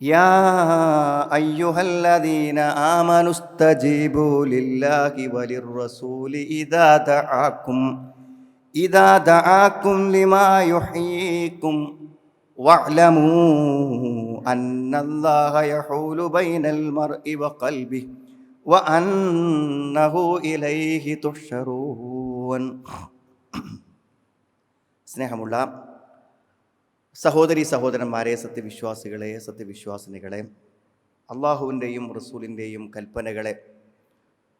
يا أيها الذين آمنوا استجيبوا لله وللرسول إذا دعاكم إذا دعاكم لما يحييكم واعلموا أن الله يحول بين المرء وقلبه وأنه إليه تحشرون സ്നേഹമുള്ള സഹോദരി സഹോദരന്മാരെ സത്യവിശ്വാസികളെ സത്യവിശ്വാസിനികളെ അള്ളാഹുവിന്റെയും റസൂലിന്റെയും കൽപ്പനകളെ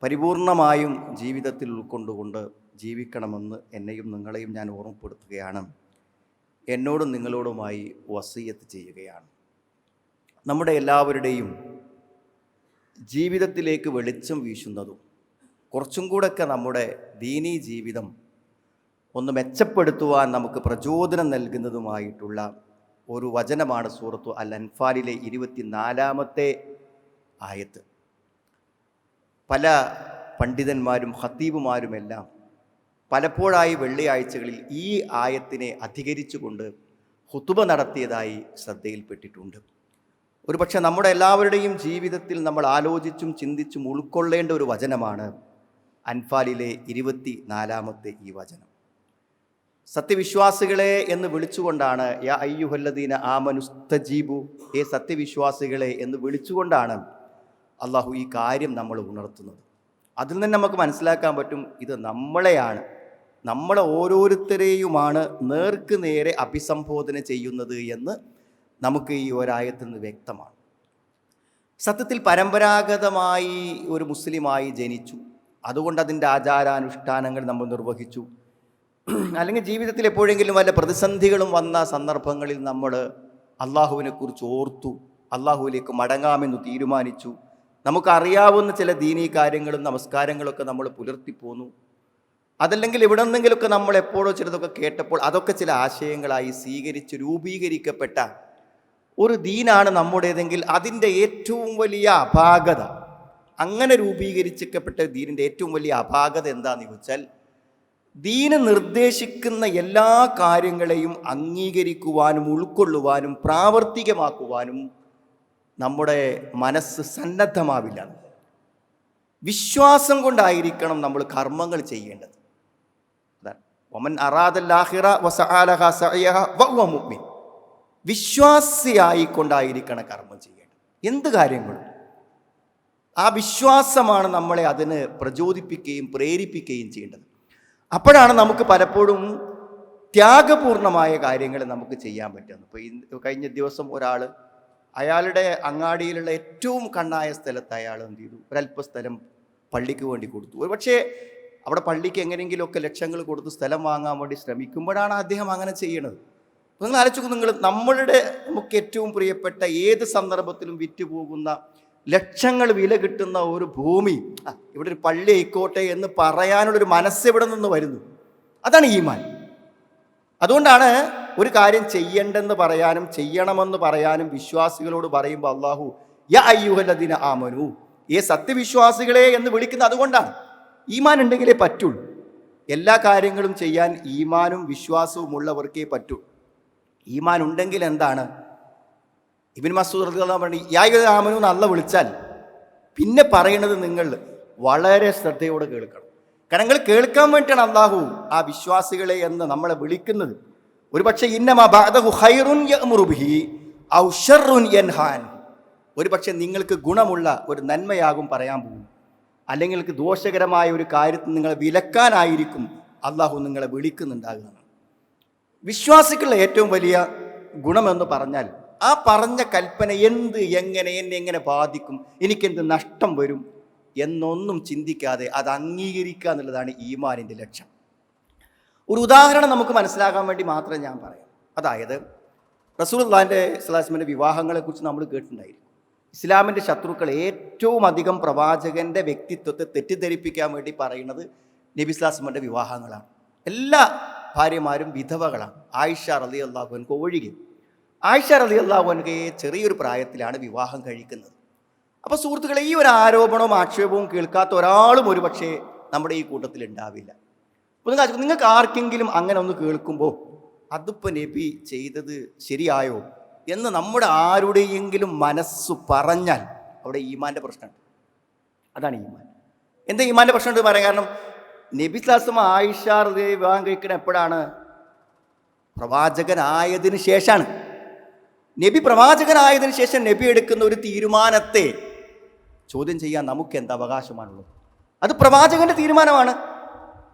പരിപൂർണമായും ജീവിതത്തിൽ ഉൾക്കൊണ്ടുകൊണ്ട് ജീവിക്കണമെന്ന് എന്നെയും നിങ്ങളെയും ഞാൻ ഓർമ്മപ്പെടുത്തുകയാണ്. എന്നോടും നിങ്ങളോടുമായി വസീയത്ത് ചെയ്യുകയാണ്. നമ്മുടെ എല്ലാവരുടെയും ജീവിതത്തിലേക്ക് വെളിച്ചം വീശുന്നതും കുറച്ചും കൂടെയൊക്കെ നമ്മുടെ ദീനീ ജീവിതം ഒന്ന് മെച്ചപ്പെടുത്തുവാൻ നമുക്ക് പ്രചോദനം നൽകുന്നതുമായിട്ടുള്ള ഒരു വചനമാണ് സൂറത്തു അൽ അൻഫാലിലെ ഇരുപത്തിനാലാമത്തെ ആയത്ത്. പല പണ്ഡിതന്മാരും ഹത്തീബുമാരുമെല്ലാം പലപ്പോഴായി വെള്ളിയാഴ്ചകളിൽ ഈ ആയത്തിനെ അധികരിച്ചുകൊണ്ട് ഹുത്തുബ നടത്തിയതായി ശ്രദ്ധയിൽപ്പെട്ടിട്ടുണ്ട്. ഒരുപക്ഷെ നമ്മുടെ എല്ലാവരുടെയും ജീവിതത്തിൽ നമ്മൾ ആലോചിച്ചും ചിന്തിച്ചും ഉൾക്കൊള്ളേണ്ട ഒരു വചനമാണ് അൻഫാലിലെ ഇരുപത്തി നാലാമത്തെ ഈ വചനം. സത്യവിശ്വാസികളെ എന്ന് വിളിച്ചുകൊണ്ടാണ് യാ അയ്യുഹല്ലദീന ആമനുസ്തജീബു ഏ സത്യവിശ്വാസികളെ എന്ന് വിളിച്ചുകൊണ്ടാണ് അള്ളാഹു ഈ കാര്യം നമ്മൾ ഉണർത്തുന്നത്. അതിൽ നിന്ന് നമുക്ക് മനസ്സിലാക്കാൻ പറ്റും ഇത് നമ്മളെയാണ്. നമ്മളെ ഓരോരുത്തരെയുമാണ് നേർക്ക് നേരെ അഭിസംബോധന ചെയ്യുന്നത് എന്ന് നമുക്ക് ഈ ഒരായത്തിൽ നിന്ന് വ്യക്തമാണ്. സത്യത്തിൽ പരമ്പരാഗതമായി ഒരു മുസ്ലിമായി ജനിച്ചു. അതുകൊണ്ട് അതിന്റെ ആചാരാനുഷ്ഠാനങ്ങൾ നമ്മൾ നിർവഹിച്ചു. അല്ലെങ്കിൽ ജീവിതത്തിൽ എപ്പോഴെങ്കിലും വല്ല പ്രതിസന്ധികളും വന്ന സന്ദർഭങ്ങളിൽ നമ്മൾ അള്ളാഹുവിനെ കുറിച്ച് ഓർത്തു അള്ളാഹുവിലേക്ക് മടങ്ങാമെന്ന് തീരുമാനിച്ചു. നമുക്കറിയാവുന്ന ചില ദീനീ കാര്യങ്ങളും നമസ്കാരങ്ങളൊക്കെ നമ്മൾ പുലർത്തിപ്പോന്നു അതല്ലെങ്കിൽ ഇവിടെ നിന്നെങ്കിലുമൊക്കെ നമ്മൾ എപ്പോഴോ ചിലതൊക്കെ കേട്ടപ്പോൾ അതൊക്കെ ചില ആശയങ്ങളായി സ്വീകരിച്ച് രൂപീകരിക്കപ്പെട്ട ഒരു ദീനാണ് നമ്മുടേതെങ്കിൽ അതിന്റെ ഏറ്റവും വലിയ അപാകത. അങ്ങനെ രൂപീകരിക്കപ്പെട്ട ദീനിന്റെ ഏറ്റവും വലിയ അപാകത എന്താണെന്ന് ചോദിച്ചാൽ ദീന് നിർദ്ദേശിക്കുന്ന എല്ലാ കാര്യങ്ങളെയും അംഗീകരിക്കുവാനും ഉൾക്കൊള്ളുവാനും പ്രാവർത്തികമാക്കുവാനും നമ്മുടെ മനസ്സ് സന്നദ്ധമാവില്ല. വിശ്വാസം കൊണ്ടായിരിക്കണം നമ്മൾ കർമ്മങ്ങൾ ചെയ്യേണ്ടത്. ഒമൻ അറാദല്ലാഹിറ വസആലഹ സഅയഹ വഹുവ മുഅ്മിൻ. വിശ്വാസിയായിക്കൊണ്ടായിരിക്കണം കർമ്മം ചെയ്യേണ്ടത്. എന്ത് കാര്യങ്ങളും ആ വിശ്വാസമാണ് നമ്മളെ അതിന് പ്രചോദിപ്പിക്കുകയും പ്രേരിപ്പിക്കുകയും ചെയ്യേണ്ടത്. അപ്പോഴാണ് നമുക്ക് പലപ്പോഴും ത്യാഗപൂർണമായ കാര്യങ്ങൾ നമുക്ക് ചെയ്യാൻ പറ്റുന്നത്. ഇപ്പോൾ കഴിഞ്ഞ ദിവസം ഒരാൾ അയാളുടെ അങ്ങാടിയിലുള്ള ഏറ്റവും കണ്ണായ സ്ഥലത്ത് അയാൾ എന്ത് ചെയ്തു? ഒരല്പ സ്ഥലം പള്ളിക്ക് വേണ്ടി കൊടുത്തു. ഒരു പക്ഷേ അവിടെ പള്ളിക്ക് എങ്ങനെയെങ്കിലുമൊക്കെ ലക്ഷങ്ങൾ കൊടുത്ത് സ്ഥലം വാങ്ങാൻ വേണ്ടി ശ്രമിക്കുമ്പോഴാണ് അദ്ദേഹം അങ്ങനെ ചെയ്യണത്. നിങ്ങൾ ആലോചിക്കും നിങ്ങൾ നമ്മളുടെ നമുക്ക് ഏറ്റവും പ്രിയപ്പെട്ട ഏത് സന്ദർഭത്തിലും വിറ്റുപോകുന്ന ലക്ഷങ്ങൾ വില കിട്ടുന്ന ഒരു ഭൂമി. ഇവിടെ ഒരു പള്ളി ആയിക്കോട്ടെ എന്ന് പറയാനുള്ളൊരു മനസ്സ് ഇവിടെ നിന്ന് വരുന്നു. അതാണ് ഈമാൻ. അതുകൊണ്ടാണ് ഒരു കാര്യം ചെയ്യണ്ടെന്ന് പറയാനും ചെയ്യണമെന്ന് പറയാനും വിശ്വാസികളോട് പറയുമ്പോൾ അള്ളാഹു യ അയ്യുഹല്ലദിന ആമനു. ഏ സത്യവിശ്വാസികളെ എന്ന് വിളിക്കുന്നത് അതുകൊണ്ടാണ്. ഈമാൻ ഉണ്ടെങ്കിലേ പറ്റുള്ളൂ. എല്ലാ കാര്യങ്ങളും ചെയ്യാൻ ഈമാനും വിശ്വാസവും ഉള്ളവർക്കേ പറ്റൂ. ഈമാൻ ഉണ്ടെങ്കിൽ എന്താണ്? ഇബിൻ മസൂദ് പറഞ്ഞു യായ നല്ല വിളിച്ചാൽ പിന്നെ പറയുന്നത് നിങ്ങൾ വളരെ ശ്രദ്ധയോടെ കേൾക്കണം. കാരണം നിങ്ങൾ കേൾക്കാൻ വേണ്ടിയാണ് അള്ളാഹു ആ വിശ്വാസികളെ എന്ന് നമ്മളെ വിളിക്കുന്നത്. ഒരു പക്ഷേ ഒരു പക്ഷെ നിങ്ങൾക്ക് ഗുണമുള്ള ഒരു നന്മയാകും പറയാൻ പോകും അല്ലെങ്കിൽ നിങ്ങൾക്ക് ദോഷകരമായ ഒരു കാര്യത്തിൽ നിങ്ങളെ വിലക്കാനായിരിക്കും അള്ളാഹു നിങ്ങളെ വിളിക്കുന്നുണ്ടാകുക വിശ്വാസികളുടെ ഏറ്റവും വലിയ ഗുണമെന്ന് പറഞ്ഞാൽ ആ പറഞ്ഞ കൽപ്പന എന്ത് എങ്ങനെ എന്നെ എങ്ങനെ ബാധിക്കും എനിക്കെന്ത് നഷ്ടം വരും എന്നൊന്നും ചിന്തിക്കാതെ അത് അംഗീകരിക്കുക എന്നുള്ളതാണ് ഈമാനിന്റെ ലക്ഷ്യം. ഒരു ഉദാഹരണം നമുക്ക് മനസ്സിലാക്കാൻ വേണ്ടി മാത്രം ഞാൻ പറയാം. അതായത് റസൂൽല്ലാന്റെ ഇസ്ലാസ്മിന്റെ വിവാഹങ്ങളെക്കുറിച്ച് നമ്മൾ കേട്ടിട്ടുണ്ടായിരിക്കും ഇസ്ലാമിന്റെ ശത്രുക്കൾ ഏറ്റവും അധികം പ്രവാചകന്റെ വ്യക്തിത്വത്തെ തെറ്റിദ്ധരിപ്പിക്കാൻ വേണ്ടി പറയുന്നത് നബി ഇസ്ലാസ്മന്റെ വിവാഹങ്ങളാണ്. എല്ലാ ഭാര്യമാരും വിധവകളാണ്. ആയിഷ റലി അള്ളാഹുൻ ഒഴികെ. ആയിഷ റലി അള്ളാഹുൻക്ക് ചെറിയൊരു പ്രായത്തിലാണ് വിവാഹം കഴിക്കുന്നത്. അപ്പോൾ സുഹൃത്തുക്കളെ ഈ ഒരു ആരോപണവും ആക്ഷേപവും കേൾക്കാത്ത ഒരാളും ഒരുപക്ഷെ നമ്മുടെ ഈ കൂട്ടത്തിൽ ഉണ്ടാവില്ല. അപ്പോൾ നിങ്ങൾ നിങ്ങൾക്ക് ആർക്കെങ്കിലും അങ്ങനെ ഒന്ന് കേൾക്കുമ്പോൾ അതിപ്പോൾ നബി ചെയ്തത് ശരിയായോ? എന്ന് നമ്മുടെ ആരുടെയെങ്കിലും മനസ്സ് പറഞ്ഞാൽ അവിടെ ഈമാന്റെ പ്രശ്നമുണ്ട്. അതാണ് ഈമാൻ. എന്താ ഈമാന്റെ പ്രശ്നം ഉണ്ട് പറയാൻ കാരണം നബി സ്ലാസം ആയിഷാർ വിവാഹം കഴിക്കണ എപ്പോഴാണ്? പ്രവാചകനായതിനു ശേഷമാണ് നബി പ്രവാചകനായതിനു ശേഷം നബി എടുക്കുന്ന ഒരു തീരുമാനത്തെ ചോദ്യം ചെയ്യാൻ നമുക്ക് എന്ത് അവകാശമാണുള്ളത്? അത് പ്രവാചകന്റെ തീരുമാനമാണ്.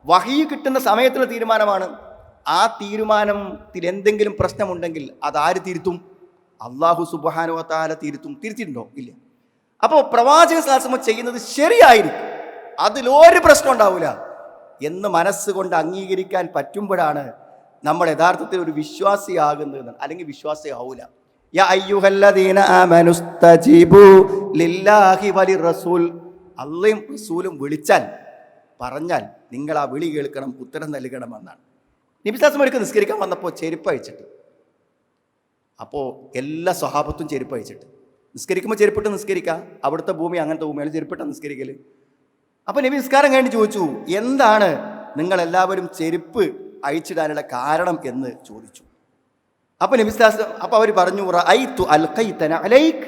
വഹി കിട്ടുന്ന സമയത്തുള്ള തീരുമാനമാണ്. ആ തീരുമാനത്തിൽ എന്തെങ്കിലും പ്രശ്നമുണ്ടെങ്കിൽ അത് ആര് തിരുത്തും? അള്ളാഹു സുബാനോ താല തിരുത്തും. തിരുത്തിയിട്ടുണ്ടോ? ഇല്ല. അപ്പോൾ പ്രവാചക സാസമ ചെയ്യുന്നത് ശരിയായിരിക്കും. അതിലൊരു പ്രശ്നം ഉണ്ടാവില്ല എന്ന് മനസ്സുകൊണ്ട് അംഗീകരിക്കാൻ പറ്റുമ്പോഴാണ് നമ്മൾ യഥാർത്ഥത്തിൽ ഒരു വിശ്വാസിയാകുന്നത്. അല്ലെങ്കിൽ വിശ്വാസിയാവൂല. അള്ളയും റസൂലും വിളിച്ചാൽ പറഞ്ഞാൽ നിങ്ങൾ ആ വിളി കേൾക്കണം ഉത്തരം നൽകണമെന്നാണ്. നിബിസാസം ഒരിക്കൽ നിസ്കരിക്കാൻ വന്നപ്പോൾ ചെരുപ്പ് അഴിച്ചിട്ട്. അപ്പോൾ എല്ലാ സ്വഭാവത്തും ചെരുപ്പ് അഴിച്ചിട്ട്. നിസ്കരിക്കുമ്പോൾ ചെരുപ്പിട്ട് നിസ്കരിക്കാം അവിടുത്തെ ഭൂമി അങ്ങനത്തെ ഭൂമിയാണ് ചെരുപ്പിട്ട് നിസ്കരിക്കൽ അപ്പോൾ നബി നിസ്കാരം കഴിഞ്ഞ് ചോദിച്ചു എന്താണ് നിങ്ങളെല്ലാവരും ചെരുപ്പ് അഴിച്ചിടാനുള്ള കാരണം? എന്ന് ചോദിച്ചു. അപ്പൊ നബിസ്ലാസ് അപ്പൊ അവർ പറഞ്ഞു അൽഖൈതന അലൈക്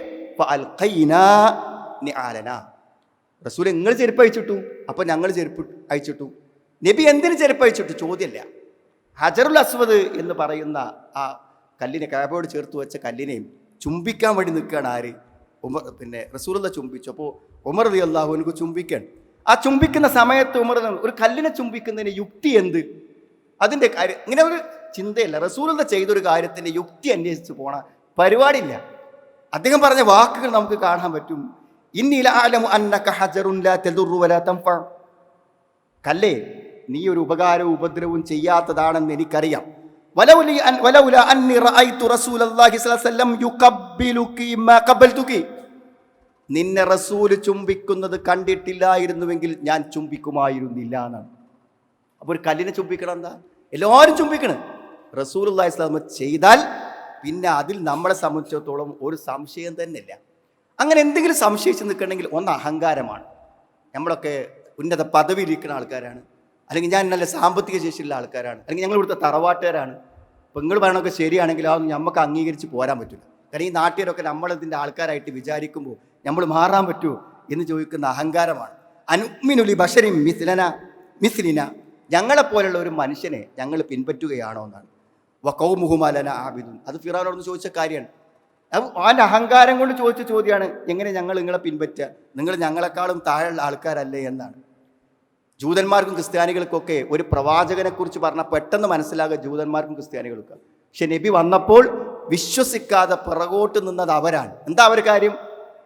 റസൂൽ നിങ്ങൾ ചെരുപ്പ് അയച്ചിട്ടു അപ്പൊ ഞങ്ങൾ ചെരുപ്പ് അയച്ചിട്ടു നബി എന്തിന് ചെരുപ്പ് അയച്ചിട്ടു ചോദ്യമല്ല ഹജറുൽ അസ്വദ് എന്ന് പറയുന്ന ആ കല്ലിനെ കാബോട് ചേർത്ത് വെച്ച കല്ലിനെയും ചുംബിക്കാൻ വേണ്ടി നിൽക്കുകയാണ് ആര്? ഉമർ പിന്നെ റസൂലുള്ള ചുംബിച്ചു. അപ്പോൾ ഉമർ അലി അള്ളാഹു എനിക്ക് ചുംബിക്കാൻ. ആ ചുംബിക്കുന്ന സമയത്ത് ഉമർ ഒരു കല്ലിനെ ചുംബിക്കുന്നതിന് യുക്തി എന്ത്? അതിന്റെ കാര്യം ഇങ്ങനെ ഒരു ചിന്തയില്ല. റസൂലുള്ള ചെയ്തൊരു കാര്യത്തിന്റെ യുക്തി അന്വേഷിച്ച് പോണ പരിപാടിയില്ല. അദ്ദേഹം പറഞ്ഞ വാക്കുകൾ നമുക്ക് കാണാൻ പറ്റും. കല്ലേ നീ ഒരു ഉപകാരവും ഉപദ്രവവും ചെയ്യാത്തതാണെന്ന് എനിക്കറിയാം. നിന്നെ റസൂൽ ചുംബിക്കുന്നത് കണ്ടിട്ടില്ലായിരുന്നുവെങ്കിൽ ഞാൻ ചുംബിക്കുമായിരുന്നില്ല എന്നാണ്. അപ്പോൾ ഒരു കല്ലിനെ ചുംബിക്കണം എന്താ? എല്ലാവരും ചുംബിക്കണം. റസൂൽ ഇസ്ലാം ചെയ്താൽ പിന്നെ അതിൽ നമ്മളെ സംബന്ധിച്ചിടത്തോളം ഒരു സംശയം തന്നെയില്ല. അങ്ങനെ എന്തെങ്കിലും സംശയിച്ച് നിൽക്കണമെങ്കിൽ ഒന്ന് അഹങ്കാരമാണ്. നമ്മളൊക്കെ ഉന്നത പദവി ഇരിക്കുന്ന ആൾക്കാരാണ്. അല്ലെങ്കിൽ ഞാൻ നല്ല സാമ്പത്തിക ശേഷിയുള്ള ആൾക്കാരാണ്. അല്ലെങ്കിൽ ഞങ്ങൾ ഇവിടുത്തെ തറവാട്ടുകാരാണ്. ഇപ്പം നിങ്ങൾ പറയണമൊക്കെ ശരിയാണെങ്കിൽ അതൊന്നും നമുക്ക് അംഗീകരിച്ച് പോരാൻ പറ്റില്ല കാരണം ഈ നാട്ടുകാരൊക്കെ നമ്മളതിന്റെ ആൾക്കാരായിട്ട് വിചാരിക്കുമ്പോൾ നമ്മൾ മാറാൻ പറ്റുമോ എന്ന് ചോദിക്കുന്ന അഹങ്കാരമാണ്. അനുമിനുലി ബഷരി മിസ്ലന മിസ്ലിന. ഞങ്ങളെപ്പോലുള്ള ഒരു മനുഷ്യനെ ഞങ്ങൾ പിൻപറ്റുകയാണോ എന്നാണ്. വക്കൗമുഹുമാലന ആബിദുൻ. അത് ഫിറാനോടൊന്ന് ചോദിച്ച കാര്യമാണ്. അവന്റെ അഹങ്കാരം കൊണ്ട് ചോദിച്ച ചോദ്യമാണ് എങ്ങനെ ഞങ്ങൾ നിങ്ങളെ പിൻപറ്റുക? നിങ്ങൾ ഞങ്ങളെക്കാളും താഴെയുള്ള ആൾക്കാരല്ലേ എന്നാണ്. ജൂതന്മാർക്കും ക്രിസ്ത്യാനികൾക്കൊക്കെ ഒരു പ്രവാചകനെക്കുറിച്ച് പറഞ്ഞ പറഞ്ഞാൽ പെട്ടെന്ന് മനസ്സിലാകുക ജൂതന്മാർക്കും ക്രിസ്ത്യാനികൾക്ക്. പക്ഷെ നബി വന്നപ്പോൾ വിശ്വസിക്കാതെ പിറകോട്ട് നിന്നത് അവരാണ്. എന്താ അവർ കാര്യം?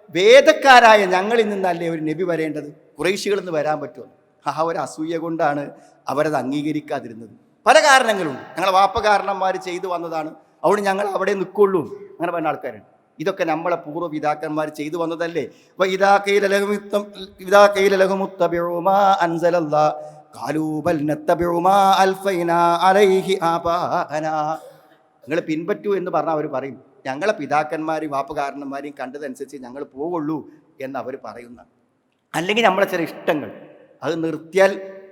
വേദക്കാരായ ഞങ്ങളിൽ നിന്നല്ലേ ഒരു നബി വരേണ്ടത്? കുറേശികളിൽ നിന്ന് വരാൻ പറ്റുമോ? ആ ഒരു അസൂയ കൊണ്ടാണ് അവരത് അംഗീകരിക്കാതിരുന്നത്. പല കാരണങ്ങളുണ്ട്. ഞങ്ങളെ വാപ്പകാരണന്മാർ ചെയ്തു വന്നതാണ്. അതുകൊണ്ട് ഞങ്ങൾ അവിടെ നിൽക്കുള്ളൂ അങ്ങനെ പറഞ്ഞ ആൾക്കാരുണ്ട് ഇതൊക്കെ നമ്മളെ പൂർവ പിതാക്കന്മാർ ചെയ്തു വന്നതല്ലേ? അപ്പോൾ അലൈഹി നിങ്ങൾ പിൻപറ്റൂ എന്ന് പറഞ്ഞാൽ അവർ പറയും. ഞങ്ങളെ പിതാക്കന്മാരും വാപ്പകാരന്മാരെയും കണ്ടതനുസരിച്ച് ഞങ്ങൾ പോവുള്ളൂ എന്ന് അവർ പറയുന്ന അല്ലെങ്കിൽ നമ്മളെ ചില ഇഷ്ടങ്ങൾ. അത് നിർത്തിയാൽ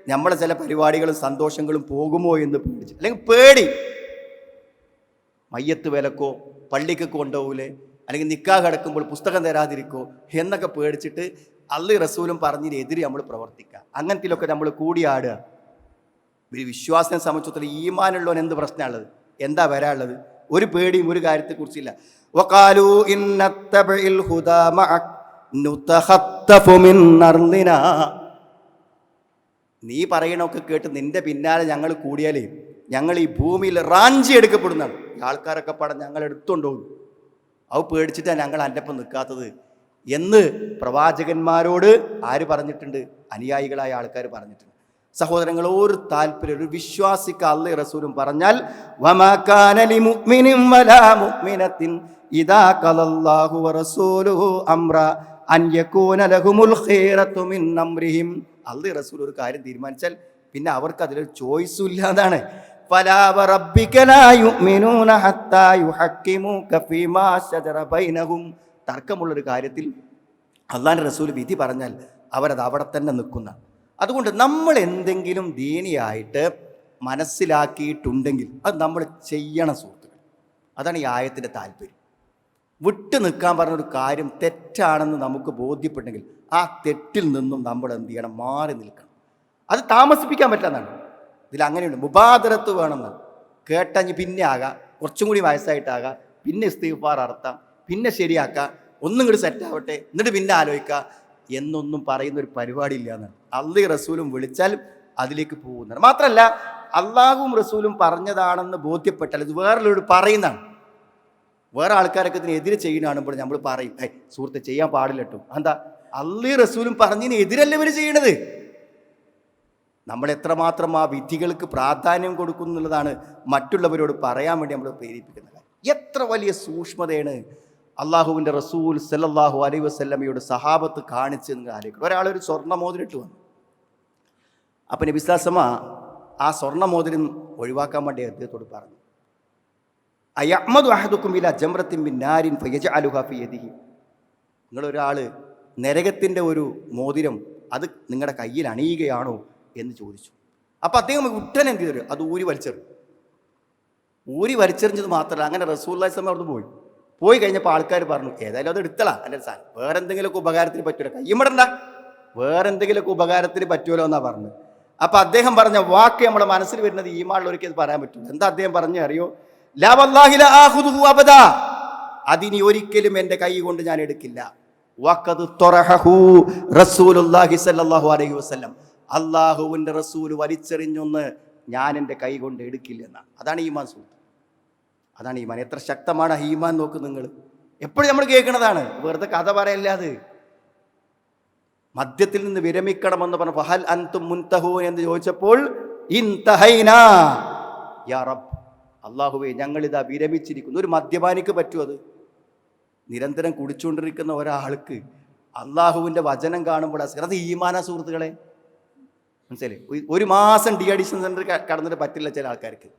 നമ്മളെ ചില പരിപാടികളും സന്തോഷങ്ങളും പോകുമോ എന്ന് പേടിച്ച്. അല്ലെങ്കിൽ പേടി. മയ്യത്ത് വിലക്കോ പള്ളിക്ക് കൊണ്ടുപോകൂലേ അല്ലെങ്കിൽ നിക്കാ കിടക്കുമ്പോൾ പുസ്തകം തരാതിരിക്കോ എന്നൊക്കെ പേടിച്ചിട്ട് അള്ളി റസൂലും പറഞ്ഞതിനെതിരെ നമ്മൾ പ്രവർത്തിക്കുക. അങ്ങനത്തിലൊക്കെ നമ്മൾ കൂടിയാടുക. ഒരു വിശ്വാസത്തെ സംബന്ധിച്ചിടത്തോളം ഈമാനുള്ളവൻ എന്ത് പ്രശ്നമുള്ളത് എന്താ വരാനുള്ളത്? ഒരു പേടിയും ഒരു കാര്യത്തെക്കുറിച്ചില്ല വഖാലു ഇന്നത്തബിൽ നീ പറയണൊക്കെ കേട്ട് നിന്റെ പിന്നാലെ ഞങ്ങൾ കൂടിയാലേ ഞങ്ങൾ ഈ ഭൂമിയിൽ റാഞ്ചി എടുക്കപ്പെടുന്നതാണ്. ആൾക്കാരൊക്കെ പടം ഞങ്ങൾ എടുത്തുകൊണ്ടുപോകും അത് പേടിച്ചിട്ടാണ് ഞങ്ങൾ എന്റെ ഒപ്പം നിൽക്കാത്തത് എന്ന് പ്രവാചകന്മാരോട് ആര് പറഞ്ഞിട്ടുണ്ട്? അനുയായികളായ ആൾക്കാർ പറഞ്ഞിട്ടുണ്ട്. സഹോദരങ്ങൾ ഒരു താല്പര്യം ഒരു വിശ്വാസിക്ക അല്ല റസൂലും പറഞ്ഞാൽ വറസൂലുഹു അംറ അൻ യകൂന ലഹുമുൽ ഖൈറത്തു മിൻ അംരിഹിം അള്ളി റസൂൽ ഒരു കാര്യം തീരുമാനിച്ചാൽ പിന്നെ അവർക്ക് അതിലൊരു ചോയ്സും ഇല്ലാതാണ് തർക്കമുള്ളൊരു കാര്യത്തിൽ അള്ളാൻ റസൂൽ വിധി പറഞ്ഞാൽ അവരത് അവിടെ തന്നെ നിൽക്കുന്ന. അതുകൊണ്ട് നമ്മൾ എന്തെങ്കിലും ദീനിയായിട്ട് മനസ്സിലാക്കിയിട്ടുണ്ടെങ്കിൽ അത് നമ്മൾ ചെയ്യണം സുഹൃത്തുക്കൾ അതാണ് ഈ ആയത്തിന്റെ താല്പര്യം. വിട്ടു നിൽക്കാൻ പറഞ്ഞൊരു കാര്യം തെറ്റാണെന്ന് നമുക്ക് ബോധ്യപ്പെട്ടെങ്കിൽ ആ തെറ്റിൽ നിന്നും നമ്മൾ എന്ത് ചെയ്യണം? മാറി നിൽക്കണം. അത് താമസിപ്പിക്കാൻ പറ്റാന്നാണ്. ഇതിൽ അങ്ങനെയുണ്ട്. മുബാദരത്ത് വേണമെന്ന്. കേട്ടഞ്ഞ് പിന്നെ ആകാം. കുറച്ചും കൂടി വയസ്സായിട്ടാകാം. പിന്നെ ഇസ്തീഫാർ അർത്ഥം പിന്നെ ശരിയാക്കാം. ഒന്നും കൂടി സെറ്റാവട്ടെ എന്നിട്ട് പിന്നെ ആലോചിക്കുക എന്നൊന്നും പറയുന്ന ഒരു പരിപാടി ഇല്ല എന്നാണ് അള്ളി റസൂലും വിളിച്ചാൽ അതിലേക്ക് പോകുന്നതാണ്. മാത്രമല്ല അള്ളാഹും റസൂലും പറഞ്ഞതാണെന്ന് ബോധ്യപ്പെട്ടാൽ ഇത് വേറൊരു പറയുന്നതാണ്. വേറെ ആൾക്കാരൊക്കെ ഇതിനെതിരെ ചെയ്യുന്ന കാണുമ്പോൾ നമ്മൾ പറയും. ഏയ് സുഹൃത്തെ ചെയ്യാൻ പാടില്ല കേട്ടോ എന്താ അള്ളി റസൂലും പറഞ്ഞതിന് എതിരല്ല ഇവർ ചെയ്യണത്? നമ്മൾ എത്രമാത്രം ആ വിധികൾക്ക് പ്രാധാന്യം കൊടുക്കുന്നു എന്നുള്ളതാണ് മറ്റുള്ളവരോട് പറയാൻ വേണ്ടി നമ്മൾ പ്രേരിപ്പിക്കുന്നത് എത്ര വലിയ സൂക്ഷ്മതയാണ് അള്ളാഹുവിന്റെ റസൂൽ സല്ലാഹു അലൈ വസല്ലമയുടെ സഹാബത്ത് കാണിച്ച് നിങ്ങൾ ആലോചിക്കണം ഒരാളൊരു സ്വർണമോതിരിട്ട് വന്നു. അപ്പം നബിസ്ലാസമ്മ ആ സ്വർണമോതിരം ഒഴിവാക്കാൻ വേണ്ടി അദ്ദേഹത്തോട് പറഞ്ഞു. അയ്യമദ് അഹദുക്കും ഇല ജംറത്തിൻ ബിന്നാരിൻ ഫയജ അലുഹാഫി ഫിയദിഹി നിങ്ങളൊരാൾ നരകത്തിന്റെ ഒരു മോതിരം അത് നിങ്ങളുടെ കയ്യിൽ അണിയുകയാണോ എന്ന് ചോദിച്ചു. അപ്പം അദ്ദേഹം ഉട്ടൻ എന്ത് ചെയ്തു? അത് ഊരി വലിച്ചെറിഞ്ഞു. ഊരി വലിച്ചെറിഞ്ഞത് മാത്രമല്ല അങ്ങനെ റസൂല്ലായി സമയം അവിടെ പോയി. പോയി കഴിഞ്ഞപ്പോൾ ആൾക്കാർ പറഞ്ഞു ഏതായാലും അത് എടുത്തളാ എന്റെ സാധനം വേറെ എന്തെങ്കിലുമൊക്കെ ഉപകാരത്തിന് പറ്റുമല്ലോ കയ്യുമിടണ്ട വേറെ എന്തെങ്കിലുമൊക്കെ ഉപകാരത്തിന് പറ്റുമല്ലോ എന്നാണ് പറഞ്ഞത്. അപ്പം അദ്ദേഹം പറഞ്ഞ വാക്ക് നമ്മുടെ മനസ്സിൽ വരുന്നത് ഈ മാളിൽ ഒരിക്കൽ പറയാൻ പറ്റും എന്താ അദ്ദേഹം പറഞ്ഞു അറിയോ? അതിനി ഒരിക്കലും എന്റെ കൈ കൊണ്ട് ഞാൻ എടുക്കില്ല. അള്ളാഹുവിന്റെ റസൂൽ വലിച്ചെറിഞ്ഞൊന്ന് ഞാൻ എന്റെ കൈ കൊണ്ട് എടുക്കില്ലെന്നാണ്. അതാണ് ഈമാൻ സൂത്ത് അതാണ് ഈമാൻ. എത്ര ശക്തമാണ് ഈമാൻ നോക്ക് നിങ്ങൾ. എപ്പോഴും നമ്മൾ കേൾക്കണതാണ്. വെറുതെ കഥ പറയല്ലാതെ മദ്യത്തിൽ നിന്ന് വിരമിക്കണമെന്ന് പറഞ്ഞു ഫഹൽ അൻതും മുൻതഹു എന്ന് ചോദിച്ചപ്പോൾ ഇൻതഹൈനാ യാ റബ്ബ് അള്ളാഹുവേ ഞങ്ങളിതാ വിരമിച്ചിരിക്കുന്നു. ഒരു മദ്യപാനിക്ക് പറ്റുമോ അത്? നിരന്തരം കുടിച്ചുകൊണ്ടിരിക്കുന്ന ഒരാൾക്ക് അള്ളാഹുവിന്റെ വചനം കാണുമ്പോൾ അസുഖം ഈമാന സുഹൃത്തുക്കളെ. മനസ്സിലേ ഒരു- ഒരു മാസം ഡി അഡിഷൻ സെന്റർ കടന്നിട്ട് പറ്റില്ല ചില ആൾക്കാർക്ക്.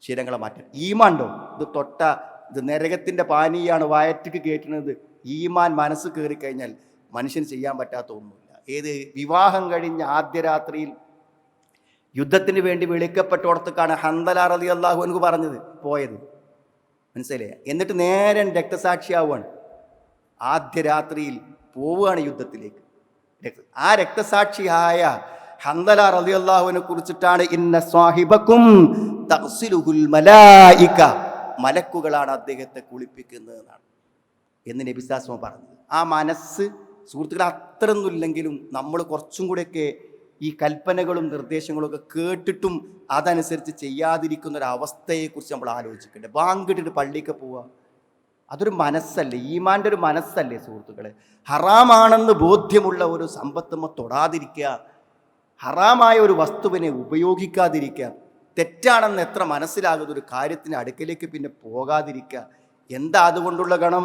ശീലങ്ങളെ മാറ്റാൻ. ഈമാണ്ടോ ഇത് തൊട്ട ഇത് നരകത്തിന്റെ പാനീയാണ് വയറ്റിക്ക് കയറ്റുന്നത്. ഈമാൻ മനസ്സ് കയറി കഴിഞ്ഞാൽ മനുഷ്യന് ചെയ്യാൻ പറ്റാത്ത ഒന്നുമില്ല. ഏത് വിവാഹം കഴിഞ്ഞ ആദ്യ രാത്രിയിൽ യുദ്ധത്തിന് വേണ്ടി വിളിക്കപ്പെട്ടോടത്തേക്കാണ് ഹന്തല റതി അള്ളാഹു എനിക്ക് പറഞ്ഞത് പോയത്. മനസ്സിലായ എന്നിട്ട് നേരെ രക്തസാക്ഷിയാവുകയാണ് ആദ്യ രാത്രിയിൽ പോവുകയാണ് യുദ്ധത്തിലേക്ക്. ആ രക്തസാക്ഷിയായ ഹന്തല അള്ളാഹുവിനെ കുറിച്ചിട്ടാണ് ഇന്ന സ്വാഹിബക്കും മലായിക. മലക്കുകളാണ് അദ്ദേഹത്തെ കുളിപ്പിക്കുന്നത് എന്നാണ്. എന്ന് നബിസാസ്മ പറഞ്ഞത്. ആ മനസ്സ് സുഹൃത്തുക്കൾ അത്രയൊന്നുമില്ലെങ്കിലും നമ്മൾ കുറച്ചും കൂടെയൊക്കെ ഈ കൽപ്പനകളും നിർദ്ദേശങ്ങളും ഒക്കെ കേട്ടിട്ടും അതനുസരിച്ച് ചെയ്യാതിരിക്കുന്ന ഒരു അവസ്ഥയെക്കുറിച്ച് നമ്മൾ ആലോചിക്കേണ്ടത് വാങ്കിട്ടിട്ട് പള്ളിക്ക് പോവുക അതൊരു മനസ്സല്ലേ? ഈമാന്റെ ഒരു മനസ്സല്ലേ സുഹൃത്തുക്കളെ? ഹറാമാണെന്ന് ബോധ്യമുള്ള ഒരു സമ്പത്തുമ്മ തൊടാതിരിക്കുക ഹറാമായ ഒരു വസ്തുവിനെ ഉപയോഗിക്കാതിരിക്കുക തെറ്റാണെന്ന് എത്ര മനസ്സിലാകുന്ന ഒരു കാര്യത്തിന് അടുക്കലേക്ക് പിന്നെ പോകാതിരിക്കുക എന്താ അതുകൊണ്ടുള്ള ഗണം?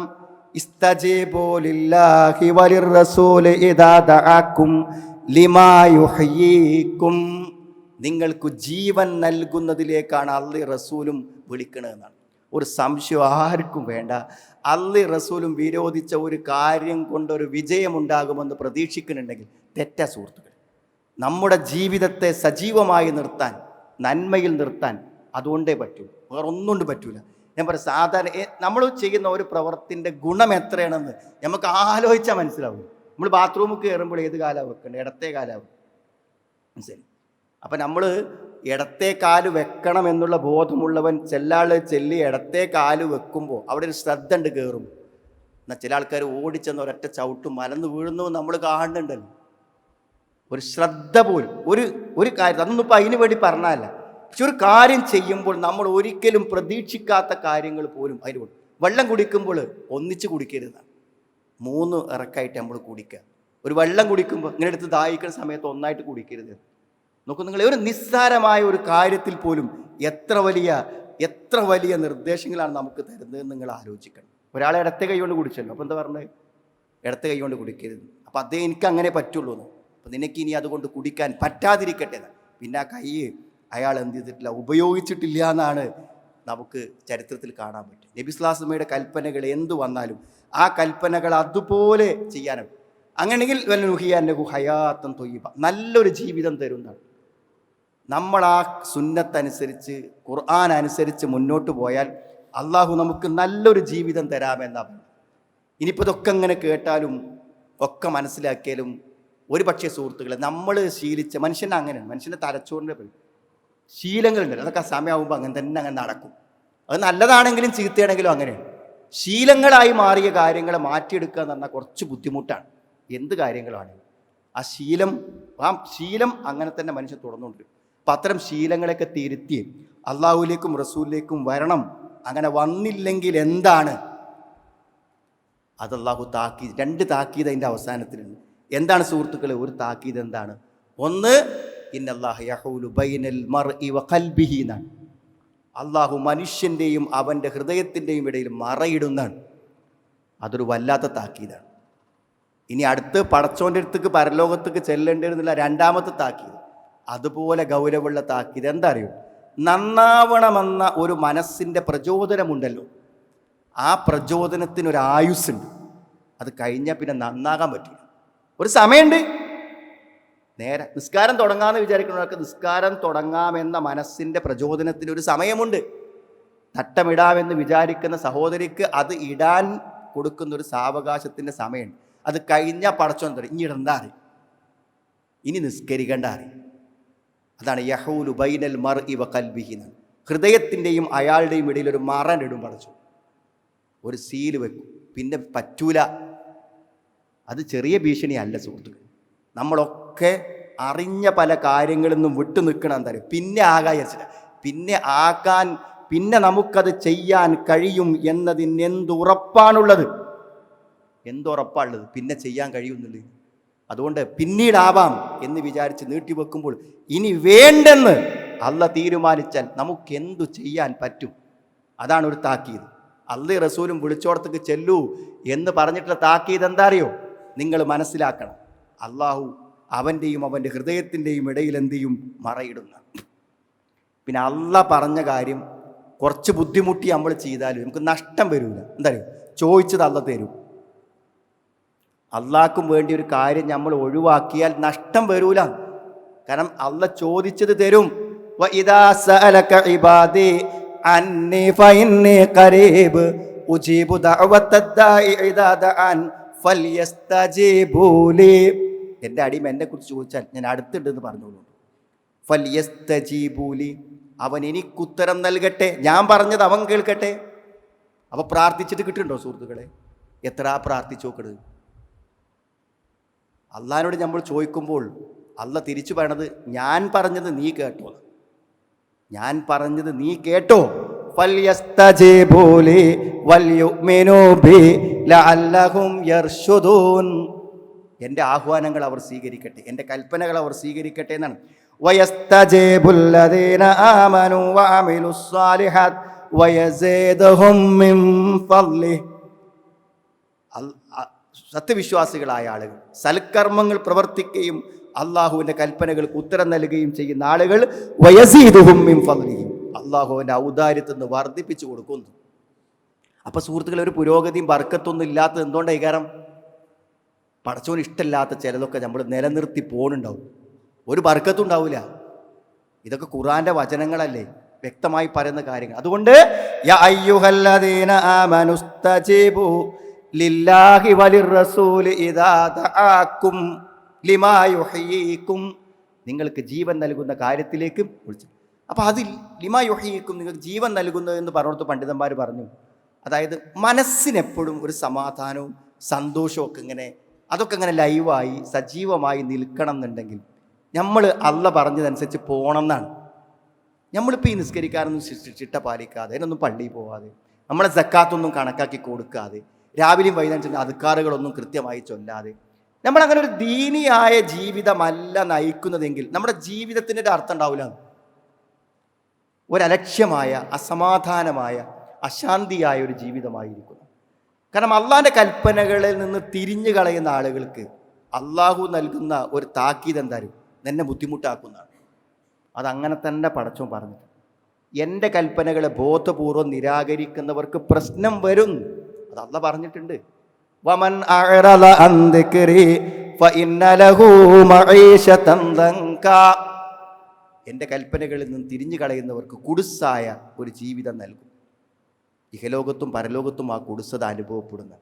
ഇസ്തജീബൂ ലില്ലാഹി വലിർറസൂൽ ഇദാ ദഅക്കും ലിമാ യുഹ്യീക്കും നിങ്ങൾക്ക് ജീവൻ നൽകുന്നതിലേക്കാണ് അള്ളി റസൂലും വിളിക്കണതെന്നാണ്. ഒരു സംശയം ആർക്കും വേണ്ട. അള്ളി റസൂലും വിരോധിച്ച ഒരു കാര്യം കൊണ്ട് ഒരു വിജയമുണ്ടാകുമെന്ന് പ്രതീക്ഷിക്കുന്നുണ്ടെങ്കിൽ തെറ്റ സുഹൃത്തുക്കൾ നമ്മുടെ ജീവിതത്തെ സജീവമായി നിർത്താൻ നന്മയിൽ നിർത്താൻ അതുകൊണ്ടേ പറ്റൂ. വേറെ ഒന്നുകൊണ്ട് പറ്റൂല. ഞാൻ പറയാം സാധാരണ നമ്മൾ ചെയ്യുന്ന ഒരു പ്രവർത്തിന്റെ ഗുണം എത്രയാണെന്ന് നമുക്ക് ആലോചിച്ചാൽ മനസ്സിലാവും. നമ്മൾ ബാത്റൂമിൽ കയറുമ്പോൾ ഏത് കാലാണ് വെക്കേണ്ടത് ഇടത്തെ കാലാവും മനസ്സിലായി അപ്പം നമ്മൾ ഇടത്തെ കാൽ വെക്കണം എന്നുള്ള ബോധമുള്ളവൻ ചെല്ലാൾ ചെല്ലി ഇടത്തെ കാൽ വെക്കുമ്പോൾ അവിടെ ഒരു ശ്രദ്ധ ഉണ്ട് കയറും എന്നാൽ ചില ആൾക്കാർ ഓടിച്ചെന്ന് ഒരൊറ്റ ചവിട്ടും മലന്ന് വീഴുന്നു നമ്മൾ കാണുന്നുണ്ടല്ലോ. ഒരു ശ്രദ്ധ പോലും ഒരു ഒരു കാര്യം അതൊന്നും ഇപ്പം അതിന് വേണ്ടി പറഞ്ഞാലല്ല പക്ഷെ ഒരു കാര്യം ചെയ്യുമ്പോൾ നമ്മൾ ഒരിക്കലും പ്രതീക്ഷിക്കാത്ത കാര്യങ്ങൾ പോലും അതിന് വെള്ളം കുടിക്കുമ്പോൾ ഒന്നിച്ച് കുടിക്കരുതാണ് മൂന്ന് ഇറക്കായിട്ട് നമ്മൾ കുടിക്കുക. ഒരു വെള്ളം കുടിക്കുമ്പോൾ ഇങ്ങനെ എടുത്ത് ദാഹിക്കുന്ന സമയത്ത് ഒന്നായിട്ട് കുടിക്കരുത്. നോക്കൂ നിങ്ങൾ ഒരു നിസ്സാരമായ ഒരു കാര്യത്തിൽ പോലും എത്ര വലിയ എത്ര വലിയ നിർദ്ദേശങ്ങളാണ് നമുക്ക് തരുന്നതെന്ന് നിങ്ങൾ ആലോചിക്കണം. ഒരാളെ ഇടത്തെ കൈകൊണ്ട് കുടിച്ചല്ലോ. അപ്പോൾ എന്താ പറഞ്ഞത് ഇടത്തെ കൈകൊണ്ട് കുടിക്കരുത്. അപ്പോൾ അതേ എനിക്ക് അങ്ങനെ പറ്റുള്ളൂ എന്ന്. അപ്പോൾ നിനക്ക് ഇനി അതുകൊണ്ട് കുടിക്കാൻ പറ്റാതിരിക്കട്ടെ പിന്നെ ആ കൈ അയാൾ എന്ത് ചെയ്തിട്ടില്ല? ഉപയോഗിച്ചിട്ടില്ല എന്നാണ് നമുക്ക് ചരിത്രത്തിൽ കാണാൻ പറ്റും. നബിസ്ലാസ്മയുടെ കൽപ്പനകൾ എന്തു വന്നാലും ആ കൽപ്പനകൾ അതുപോലെ ചെയ്യാനും. അങ്ങനെയെങ്കിൽ വല്ല നുഹിയാന്റെ ഹയാത്തം തൊയ്യബ. നല്ലൊരു ജീവിതം തരുന്നതാണ്. നമ്മൾ ആ സുന്നത്തനുസരിച്ച് ഖുർആൻ അനുസരിച്ച് മുന്നോട്ട് പോയാൽ അള്ളാഹു നമുക്ക് നല്ലൊരു ജീവിതം തരാമെന്നാണ് ഇനിയിപ്പോൾ ഇതൊക്കെ ഇങ്ങനെ കേട്ടാലും ഒക്കെ മനസ്സിലാക്കിയാലും ഒരു പക്ഷേ സുഹൃത്തുക്കളെ നമ്മൾ ശീലിച്ച മനുഷ്യനെ അങ്ങനെയാണ്. മനുഷ്യന്റെ തലച്ചോറിന്റെ ശീലങ്ങളുണ്ട് അതൊക്കെ സമയമാകുമ്പോൾ അങ്ങനെ തന്നെ അങ്ങനെ നടക്കും. അത് നല്ലതാണെങ്കിലും ചീത്തയാണെങ്കിലും അങ്ങനെയാണ് ശീലങ്ങളായി മാറിയ കാര്യങ്ങളെ മാറ്റിയെടുക്കുക എന്ന് പറഞ്ഞാൽ കുറച്ച് ബുദ്ധിമുട്ടാണ്. എന്ത് കാര്യങ്ങളാണ്? ആ ശീലം ആ ശീലം അങ്ങനെ തന്നെ മനുഷ്യൻ തുടർന്നുണ്ട് അപ്പം അത്തരം ശീലങ്ങളൊക്കെ തിരുത്തി അള്ളാഹുലേക്കും റസൂലിലേക്കും വരണം. അങ്ങനെ വന്നില്ലെങ്കിൽ എന്താണ്? അത് അള്ളാഹു താക്കീത് രണ്ട് താക്കീത് അതിന്റെ അവസാനത്തിലുണ്ട്. എന്താണ് സുഹൃത്തുക്കളെ? ഒരു താക്കീത് എന്താണ്? ഒന്ന് ഇന്നല്ലാഹ് യഹൂലു ബൈനൽ മർഇ വ ഖൽബിഹി എന്നാണ്. അള്ളാഹു മനുഷ്യന്റെയും അവന്റെ ഹൃദയത്തിന്റെയും ഇടയിൽ മറയിടുന്നതാണ്. അതൊരു വല്ലാത്ത താക്കീതാണ്. ഇനി അടുത്ത് പടച്ചോന്റെ അടുത്തേക്ക് പരലോകത്തേക്ക് ചെല്ലേണ്ടിരുന്നില്ല രണ്ടാമത്തെ താക്കീത്. അതുപോലെ ഗൗരവമുള്ള താക്കീത് എന്താ അറിയൂ നന്നാവണമെന്ന ഒരു മനസ്സിന്റെ പ്രചോദനമുണ്ടല്ലോ. ആ പ്രചോദനത്തിനൊരായുസ്സുണ്ട് അത് കഴിഞ്ഞാൽ പിന്നെ നന്നാകാൻ പറ്റില്ല. ഒരു സമയമുണ്ട്. നേരെ നിസ്കാരം തുടങ്ങാമെന്ന് വിചാരിക്കുന്നവർക്ക് നിസ്കാരം തുടങ്ങാമെന്ന മനസ്സിന്റെ പ്രചോദനത്തിന് ഒരു സമയമുണ്ട്. തട്ടമിടാമെന്ന് വിചാരിക്കുന്ന സഹോദരിക്ക് അത് ഇടാൻ കൊടുക്കുന്ന ഒരു സാവകാശത്തിന്റെ സമയമുണ്ട്. അത് കഴിഞ്ഞാൽ പടച്ചോൻ തരും ഇനി ഇടണ്ട അറി ഇനി നിസ്കരിക്കേണ്ട അറി അതാണ് യഹൂലു ബൈനൽ മർ ഇവ കൽബിഹിന് ഹൃദയത്തിന്റെയും അയാളുടെയും ഇടയിൽ ഒരു മറൻ ഇടും പടച്ചു ഒരു സീൽ വെക്കും. പിന്നെ പറ്റൂല. അത് ചെറിയ ഭീഷണിയല്ല സുഹൃത്തുക്കൾ നമ്മളൊക്കെ അറിഞ്ഞ പല കാര്യങ്ങളിൽ നിന്നും വിട്ടു നിൽക്കണം എന്താ പറയുക പിന്നെ ആകാൻ പിന്നെ ആക്കാൻ പിന്നെ നമുക്കത് ചെയ്യാൻ കഴിയും എന്നതിന് എന്തുറപ്പാണുള്ളത് എന്തുറപ്പാണുള്ളത് പിന്നെ ചെയ്യാൻ കഴിയുന്നുള്ളത് അതുകൊണ്ട് പിന്നീടാവാം എന്ന് വിചാരിച്ച് നീട്ടിവെക്കുമ്പോൾ ഇനി വേണ്ടെന്ന് അല്ല തീരുമാനിച്ചാൽ നമുക്ക് എന്തു ചെയ്യാൻ പറ്റും? അതാണ് ഒരു താക്കീത്. അള്ളി റസൂലും വിളിച്ചോടത്തേക്ക് ചെല്ലൂ എന്ന് പറഞ്ഞിട്ടുള്ള താക്കീത് എന്താ അറിയോ? നിങ്ങൾ മനസ്സിലാക്കണം. അള്ളാഹു അവന്റെയും അവന്റെ ഹൃദയത്തിന്റെയും ഇടയിൽ എന്ത് ചെയ്യും? മറയിടുന്നു. പിന്നെ അല്ല പറഞ്ഞ കാര്യം കുറച്ച് ബുദ്ധിമുട്ടി നമ്മൾ ചെയ്താലും നമുക്ക് നഷ്ടം വരില്ല എന്തായാലും ചോദിച്ചത് അല്ല തരും. അള്ളാക്കും വേണ്ടി ഒരു കാര്യം നമ്മൾ ഒഴിവാക്കിയാൽ നഷ്ടം വരൂല. കാരണം അള്ള ചോദിച്ചത് തരും. ഉജീബു ലീ. എന്റെ അടിമ എന്നെക്കുറിച്ച് ചോദിച്ചാൽ ഞാൻ അടുത്തുണ്ടെന്ന് പറഞ്ഞോളൂ. ഫല്യസ്തജീബൂലി. അവൻ എനിക്കുത്തരം നൽകട്ടെ. ഞാൻ പറഞ്ഞത് അവൻ കേൾക്കട്ടെ. അവ പ്രാർത്ഥിച്ചിട്ട് കിട്ടുന്നുണ്ടോ സുഹൃത്തുക്കളെ? എത്ര പ്രാർത്ഥിച്ചു നോക്കണത്? അള്ളഹാനോട് നമ്മൾ ചോദിക്കുമ്പോൾ അല്ല തിരിച്ചു പറയണത് ഞാൻ പറഞ്ഞത് നീ കേട്ടോ. ഞാൻ പറഞ്ഞത് നീ കേട്ടോ. ഫല്യസ്തജീബൂലി. വല്യുമിനോ ബി ലഅല്ലഹും യർഷുദൂൻ എന്റെ ആഹ്വാനങ്ങൾ അവർ സ്വീകരിക്കട്ടെ എന്റെ കൽപ്പനകൾ അവർ സ്വീകരിക്കട്ടെ എന്നാണ്. സത്യവിശ്വാസികളായ ആളുകൾ സൽക്കർമ്മങ്ങൾ പ്രവർത്തിക്കുകയും അള്ളാഹുവിന്റെ കൽപ്പനകൾക്ക് ഉത്തരം നൽകുകയും ചെയ്യുന്ന ആളുകൾ വയസീതുഹുമ്മിം അള്ളാഹുവിന്റെ ഔദാര്യത്തിൽ വർദ്ധിപ്പിച്ചു കൊടുക്കുന്നു. അപ്പോൾ സുഹൃത്തുക്കളെ ഒരു പുരോഗതിയും വർക്കത്തൊന്നും ഇല്ലാത്തത് എന്തുകൊണ്ടാണ് ഈ കാരണം? പടച്ചോന് ഇഷ്ടമില്ലാത്ത ചിലതൊക്കെ നമ്മൾ നിലനിർത്തി പോണുണ്ടാവും. ഒരു ബർക്കത്തും ഉണ്ടാവില്ല ഇതൊക്കെ ഖുറാന്റെ വചനങ്ങളല്ലേ? വ്യക്തമായി പറയുന്ന കാര്യങ്ങൾ. അതുകൊണ്ട് ലില്ലാഹി ഇദാ ലിമാ നിങ്ങൾക്ക് ജീവൻ നൽകുന്ന കാര്യത്തിലേക്കും വിളിച്ചു. അപ്പോൾ അതിൽ ലിമാ യുഹ്യീക്കും നിങ്ങൾക്ക് ജീവൻ നൽകുന്നു എന്ന് പറഞ്ഞിടത്ത് പണ്ഡിതന്മാർ പറഞ്ഞു. അതായത് മനസ്സിനെപ്പോഴും ഒരു സമാധാനവും സന്തോഷവും ഒക്കെ ഇങ്ങനെ അതൊക്കെ ഇങ്ങനെ ലൈവായി സജീവമായി നിൽക്കണം എന്നുണ്ടെങ്കിൽ നമ്മൾ അല്ല പറഞ്ഞതനുസരിച്ച് പോകണം എന്നാണ്. നമ്മളിപ്പോൾ ഈ നിസ്കരിക്കാനൊന്നും ചിട്ട പാലിക്കാതെ അതിനൊന്നും പള്ളിയിൽ പോവാതെ നമ്മളെ സക്കാത്തൊന്നും കണക്കാക്കി കൊടുക്കാതെ രാവിലെയും വൈകുന്നേരം അധികാറുകളൊന്നും കൃത്യമായി ചൊല്ലാതെ നമ്മളങ്ങനെ ഒരു ദീനിയായ ജീവിതമല്ല നയിക്കുന്നതെങ്കിൽ നമ്മുടെ ജീവിതത്തിന്റെ ഒരു അർത്ഥം ഉണ്ടാവില്ല. ഒരലക്ഷ്യമായ അസമാധാനമായ അശാന്തിയായ ഒരു ജീവിതമായിരിക്കുന്നു കാരണം അള്ളാഹിന്റെ കൽപ്പനകളിൽ നിന്ന് തിരിഞ്ഞു കളയുന്ന ആളുകൾക്ക് അള്ളാഹു നൽകുന്ന ഒരു താക്കീത് എന്തായാലും എന്നെ ബുദ്ധിമുട്ടാക്കുന്നതാണ്. അതങ്ങനെ തന്നെ പടച്ചോ പറഞ്ഞു എന്റെ കൽപ്പനകളെ ബോധപൂർവം നിരാകരിക്കുന്നവർക്ക് പ്രശ്നം വരും. അത് അല്ല പറഞ്ഞിട്ടുണ്ട്. വമൻ എന്റെ കൽപ്പനകളിൽ നിന്ന് തിരിഞ്ഞു കളയുന്നവർക്ക് കുടുസായ ഒരു ജീവിതം നൽകും. ഇഹലോകത്തും പരലോകത്തും ആ കുടിസത അനുഭവപ്പെടുന്ന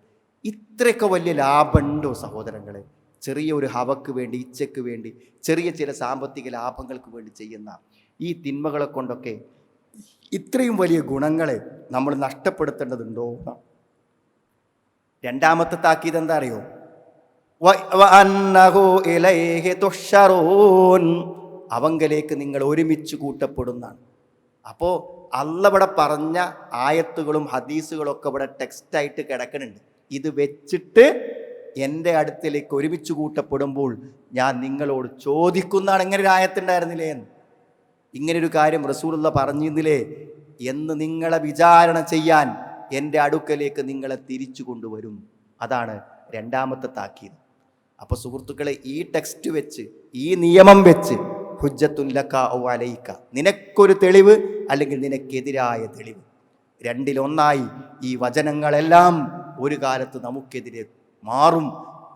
ഇത്രയൊക്കെ വലിയ ലാഭമുണ്ടോ സഹോദരങ്ങളെ? ചെറിയ ഒരു ഹവക്ക് വേണ്ടി ഇച്ഛയ്ക്ക് വേണ്ടി ചെറിയ ചില സാമ്പത്തിക ലാഭങ്ങൾക്ക് വേണ്ടി ചെയ്യുന്ന ഈ തിന്മകളെ കൊണ്ടൊക്കെ ഇത്രയും വലിയ ഗുണങ്ങളെ നമ്മൾ നഷ്ടപ്പെടുത്തേണ്ടതുണ്ടോ? രണ്ടാമത്തെ താക്കീത് എന്താ അറിയോ. അവങ്കലേക്ക് നിങ്ങൾ ഒരുമിച്ച് കൂട്ടപ്പെടുന്നതാണ്. അപ്പോൾ അല്ല ഇവിടെ പറഞ്ഞ ആയത്തുകളും ഹദീസുകളും ഒക്കെ ഇവിടെ ടെക്സ്റ്റായിട്ട് കിടക്കുന്നുണ്ട്. ഇത് വെച്ചിട്ട് എന്റെ അടുത്തിലേക്ക് ഒരുമിച്ച് കൂട്ടപ്പെടുമ്പോൾ ഞാൻ നിങ്ങളോട് ചോദിക്കുന്നതാണ് ഇങ്ങനെ ഒരു ആയത്തുണ്ടായിരുന്നില്ലേ എന്ന്. ഇങ്ങനൊരു കാര്യം റസൂലുള്ള പറഞ്ഞിരുന്നില്ലേ? എന്ന് നിങ്ങളെ വിചാരണ ചെയ്യാൻ എന്റെ അടുക്കലേക്ക് നിങ്ങളെ തിരിച്ചു കൊണ്ടുവരും. അതാണ് രണ്ടാമത്തെ താക്കീത്. അപ്പോൾ സുഹൃത്തുക്കളെ ഈ ടെക്സ്റ്റ് വെച്ച് ഈ നിയമം വെച്ച് ഹുജ്ജത്തുല്ലക്ക ഔ അലയിക്ക നിനക്കൊരു തെളിവ് അല്ലെങ്കിൽ നിനക്കെതിരായ തെളിവ്. രണ്ടിലൊന്നായി ഈ വചനങ്ങളെല്ലാം ഒരു കാലത്ത് നമുക്കെതിരെ മാറും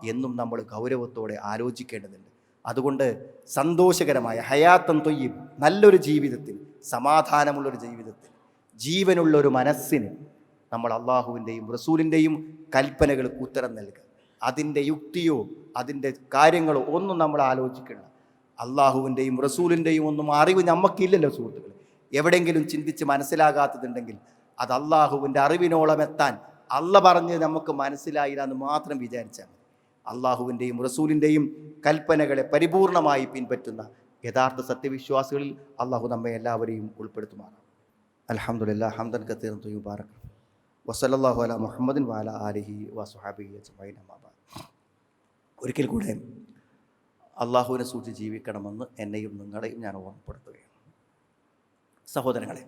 എന്നും നമ്മൾ ഗൗരവത്തോടെ ആലോചിക്കേണ്ടതുണ്ട്. അതുകൊണ്ട് സന്തോഷകരമായ ഹയാത്തം തൊയ്യും നല്ലൊരു ജീവിതത്തിൽ സമാധാനമുള്ളൊരു ജീവിതത്തിൽ ജീവനുള്ളൊരു മനസ്സിന് നമ്മൾ അള്ളാഹുവിന്റെയും റസൂലിന്റെയും കൽപ്പനകൾക്ക് ഉത്തരം നൽകുക. അതിന്റെ യുക്തിയോ അതിന്റെ കാര്യങ്ങളോ ഒന്നും നമ്മൾ ആലോചിക്കണം അള്ളാഹുവിന്റെയും റസൂലിന്റെയും ഒന്നും അറിവ് നമുക്കില്ലല്ലോ സുഹൃത്തുക്കൾ എവിടെയെങ്കിലും ചിന്തിച്ച് മനസ്സിലാകാത്തതുണ്ടെങ്കിൽ അത് അള്ളാഹുവിന്റെ അറിവിനോളം എത്താൻ അല്ല പറഞ്ഞ് നമുക്ക് മനസ്സിലായില്ല എന്ന് മാത്രം വിചാരിച്ചാൽ മതി. അള്ളാഹുവിന്റെയും റസൂലിന്റെയും കൽപ്പനകളെ പരിപൂർണമായി പിൻപറ്റുന്ന യഥാർത്ഥ സത്യവിശ്വാസികളിൽ അള്ളാഹു നമ്മെ എല്ലാവരെയും ഉൾപ്പെടുത്തുമാറാം അലഹമുല്ല ഹംദൻ കത്തീർ തുയുബാറക് വസലല്ലാഹു അല മുഹമ്മദിൻ വാല ആലിഹി വസുഹാബി ഒരിക്കൽ കൂടെ അള്ളാഹുവിനെ സൂക്ഷിച്ച് ജീവിക്കണമെന്ന് എന്നെയും നിങ്ങളെയും ഞാൻ ഓർമ്മപ്പെടുത്തുകയാണ്. സഹോദരങ്ങളെ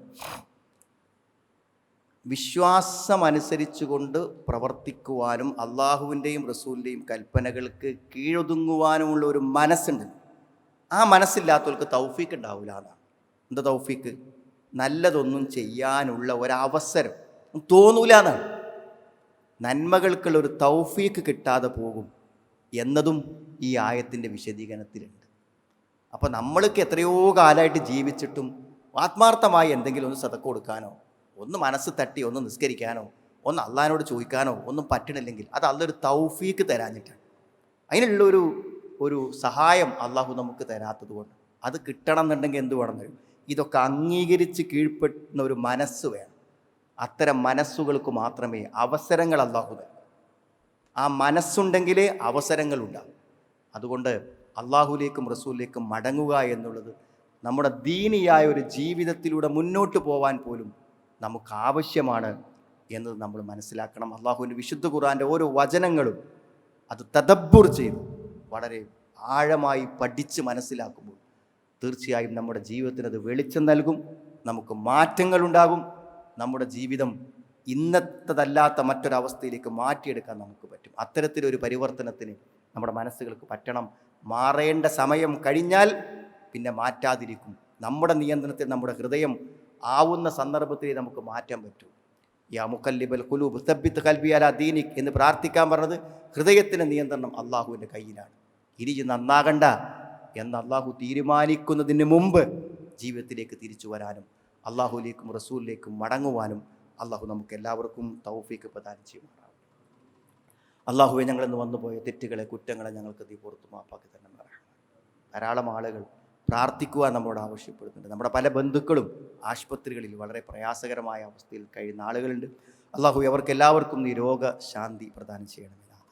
വിശ്വാസമനുസരിച്ചുകൊണ്ട് പ്രവർത്തിക്കുവാനും അള്ളാഹുവിന്റെയും റസൂലിന്റെയും കൽപ്പനകൾക്ക് കീഴൊതുങ്ങുവാനുമുള്ള ഒരു മനസ്സുണ്ട്. ആ മനസ്സില്ലാത്തവർക്ക് തൗഫീക്ക് ഉണ്ടാവില്ല എന്നാണ്. എന്താ തൗഫീക്ക് നല്ലതൊന്നും ചെയ്യാനുള്ള ഒരവസരം തോന്നൂല എന്നാണ്. നന്മകൾക്കുള്ള ഒരു തൗഫീക്ക് കിട്ടാതെ പോകും. എന്നതും ഈ ആയത്തിന്റെ വിശദീകരണത്തിലുണ്ട്. അപ്പോൾ നമ്മൾക്ക് എത്രയോ കാലമായിട്ട് ജീവിച്ചിട്ടും ആത്മാർത്ഥമായി എന്തെങ്കിലും ഒന്ന് സതക്ക് കൊടുക്കാനോ ഒന്ന് മനസ്സ് തട്ടി ഒന്ന് നിസ്കരിക്കാനോ ഒന്ന് അള്ളഹാനോട് ചോദിക്കാനോ ഒന്നും പറ്റണില്ലെങ്കിൽ അത് അല്ലൊരു തൗഫീക്ക് തരാഞ്ഞിട്ടാണ്. അതിനുള്ളൊരു ഒരു സഹായം അള്ളാഹു നമുക്ക് തരാത്തത് കൊണ്ട് അത് കിട്ടണം എന്നുണ്ടെങ്കിൽ എന്ത് വേണം ഇതൊക്കെ അംഗീകരിച്ച് കീഴ്പ്പെടുന്ന ഒരു മനസ്സ് വേണം. അത്തരം മനസ്സുകൾക്ക് മാത്രമേ അവസരങ്ങൾ അള്ളാഹു തരൂ ആ മനസ്സുണ്ടെങ്കിലേ അവസരങ്ങളുണ്ടാകും അതുകൊണ്ട് അള്ളാഹുലേക്കും റസൂലിലേക്കും മടങ്ങുക എന്നുള്ളത് നമ്മുടെ ദീനിയായ ഒരു ജീവിതത്തിലൂടെ മുന്നോട്ട് പോവാൻ പോലും നമുക്ക് ആവശ്യമാണ് എന്നത് നമ്മൾ മനസ്സിലാക്കണം. അള്ളാഹുവിന്റെ വിശുദ്ധ ഖുറാന്റെ ഓരോ വചനങ്ങളും അത് തദബ്ബുർ ചെയ്ത്. വളരെ ആഴമായി പഠിച്ച് മനസ്സിലാക്കുമ്പോൾ തീർച്ചയായും നമ്മുടെ ജീവിതത്തിന് അത് വെളിച്ചം നൽകും. നമുക്ക് മാറ്റങ്ങളുണ്ടാകും. നമ്മുടെ ജീവിതം ഇന്നത്തതല്ലാത്ത മറ്റൊരവസ്ഥയിലേക്ക് മാറ്റിയെടുക്കാൻ നമുക്ക് പറ്റും. അത്തരത്തിലൊരു പരിവർത്തനത്തിന് നമ്മുടെ മനസ്സുകൾക്ക് പറ്റണം. മാറേണ്ട സമയം കഴിഞ്ഞാൽ പിന്നെ മാറ്റാതിരിക്കും. നമ്മുടെ നിയന്ത്രണത്തിൽ നമ്മുടെ ഹൃദയം ആവുന്ന സന്ദർഭത്തിൽ നമുക്ക് മാറ്റാൻ പറ്റും. യാ മുക്കല്ലിബൽ കുലൂബ് സബ്ബിത്ത് കൽബി ദീനിക് എന്ന് പ്രാർത്ഥിക്കാൻ പറഞ്ഞത് ഹൃദയത്തിന്റെ നിയന്ത്രണം അള്ളാഹുവിന്റെ കയ്യിലാണ് ഇനി നന്നാകണ്ട എന്ന് അള്ളാഹു തീരുമാനിക്കുന്നതിന് മുമ്പ് ജീവിതത്തിലേക്ക് തിരിച്ചു വരാനും അള്ളാഹുലേക്കും റസൂലിലേക്കും മടങ്ങുവാനും അള്ളാഹു നമുക്ക് എല്ലാവർക്കും തൗഫീക്ക് പ്രദാനം ചെയ്യുമാറാവും അള്ളാഹുവെ ഞങ്ങളിന്ന് വന്നുപോയ തെറ്റുകളെ കുറ്റങ്ങളെ ഞങ്ങൾക്ക് നീ പുറത്തു മാപ്പാക്കി തന്നെ ധാരാളം ആളുകൾ പ്രാർത്ഥിക്കുവാൻ നമ്മളോട് ആവശ്യപ്പെടുന്നുണ്ട്. നമ്മുടെ പല ബന്ധുക്കളും ആശുപത്രികളിൽ വളരെ പ്രയാസകരമായ അവസ്ഥയിൽ കഴിയുന്ന ആളുകളുണ്ട്. അള്ളാഹു അവർക്ക് എല്ലാവർക്കും നീ രോഗശാന്തി പ്രദാനം ചെയ്യണമെന്നാണ്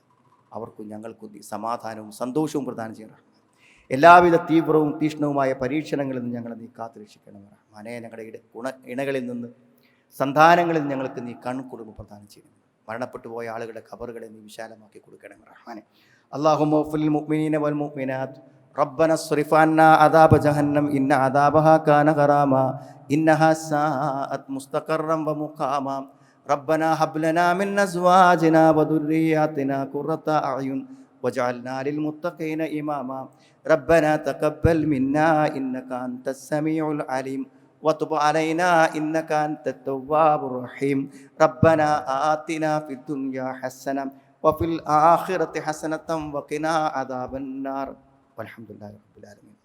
അവർക്കും ഞങ്ങൾക്കും നീ സമാധാനവും സന്തോഷവും പ്രദാനം ചെയ്യണം എല്ലാവിധ തീവ്രവും തീക്ഷ്ണവുമായ പരീക്ഷണങ്ങളിൽ നിന്ന് ഞങ്ങളെ നീ കാത്തുരക്ഷിക്കണം മനെ ഞങ്ങളുടെ ഗുണ ഇണകളിൽ നിന്ന് സന്താനങ്ങളിൽ ഞങ്ങൾക്ക് നീ കൺകുടുംബ പ്രദാനം ചെയ്യണം മരണപ്പെട്ടു പോയ ആളുകളുടെ ഖബറുകളെ നീ വിശാലമാക്കി കൊടുക്കണം റഹ്മാനെ അള്ളാഹു മോഫുൽ മുഅ്മിനീന വൽ മുഅ്മിനാത്ത് ربنا اصرف عنا عذاب جهنم إن عذابها كان غراما إنها ساءت مستقرا ومقاما ربنا هب لنا من أزواجنا وذرياتنا قرة أعين واجعلنا للمتقين إماما ربنا تقبل منا إنك أنت السميع العليم وتب علينا إنك أنت التواب الرحيم ربنا آتنا في الدنيا حسنة وفي الآخرة حسنة وقنا عذاب النار والحمد لله رب العالمين